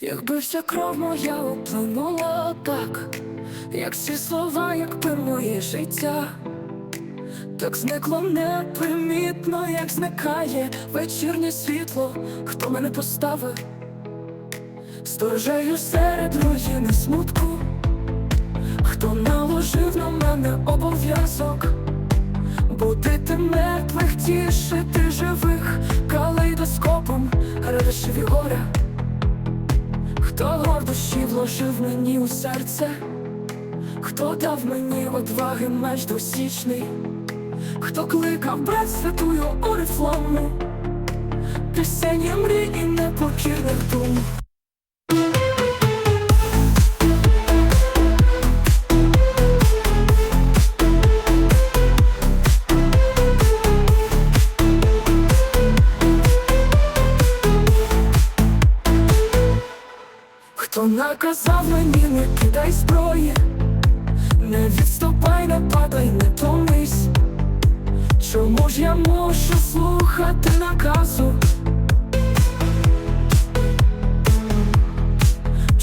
Якби вся кров моя оплинула так, як всі слова, якби моє життя, так зникло непримітно, як зникає вечірнє світло, хто мене поставив, сторожею серед руїни смутку, хто наложив на мене обов'язок, будити мертвих, тішити живих, гордощі вложив мені у серце, хто дав мені одваги меч досічний, хто кликав брат святую орифламу, пісень мрій і непокірних дум. Хто наказав мені не кидай зброї, не відступай, не падай, не томись. Чому ж я можу слухати наказу?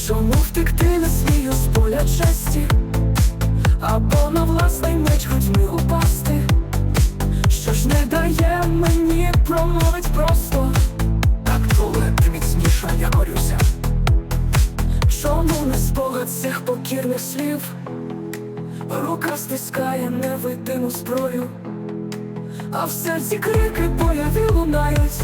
Чому втекти не смію з поля честі? Або на власний меч грудьми упасти? Що ж не дає мені промовить покірних слів? Рука стискає невидиму зброю, а в серці крики бояві лунають.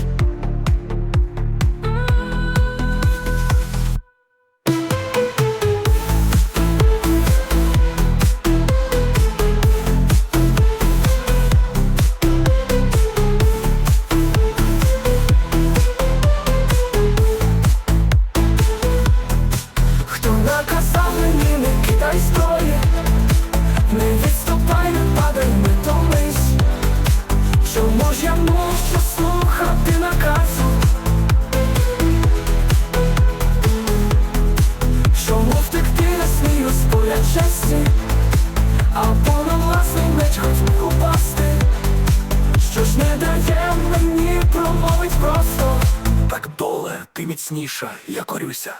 ти міцніша, я корюся.